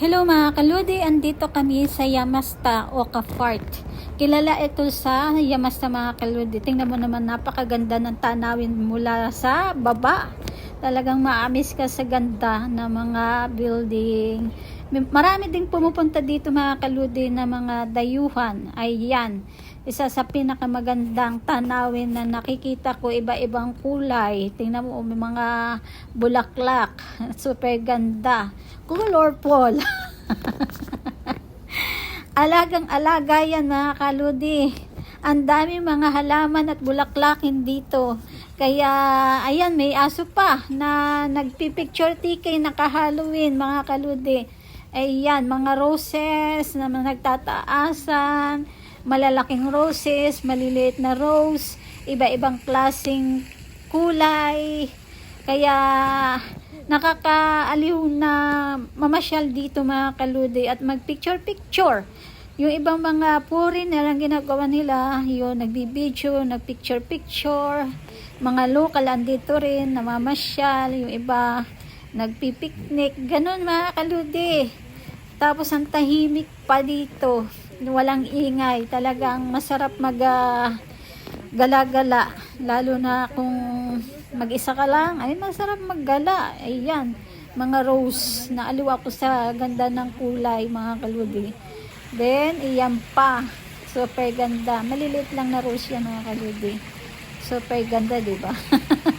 Hello mga kaludi, andito kami sa Yamasta o Kafart. Kilala ito sa Yamasta mga kaludi. Tingnan mo naman napakaganda ng tanawin mula sa baba. Talagang maamis ka sa ganda ng mga building. Marami ding pumupunta dito mga kaludi na mga dayuhan. Ayan, isa sa pinakamagandang tanawin na nakikita ko iba-ibang kulay. Tingnan mo may mga bulaklak. Super ganda. Colorful. Alagang alaga yan mga kaludi. Ang dami mga halaman at bulaklakin dito. Kaya, ayan, may aso pa na nagpipicture tikay naka-Halloween mga kaludi. Ayan, mga roses na nagtataasan, malalaking roses, maliliit na rose, iba-ibang klasing kulay. Kaya, nakakaaliw na mamasyal dito mga kaludi at magpicture-picture. Yung ibang mga puri na lang ginagawa nila, yun, nagbibideo, nagpicture-picture. Mga local andito rin, namamasyal. Yung iba, nagpipiknik. Ganun mga kaludi. Tapos ang tahimik pa dito. Walang ingay. Talagang masarap mag ah, gala-gala. Lalo na kung mag-isa ka lang, ay masarap maggala. Ayan, mga rose. Naaliw ako sa ganda ng kulay, mga kaludi. Then, iyan pa. Super ganda. Maliliit lang na rose yan, mga kaludi. Super ganda, di ba?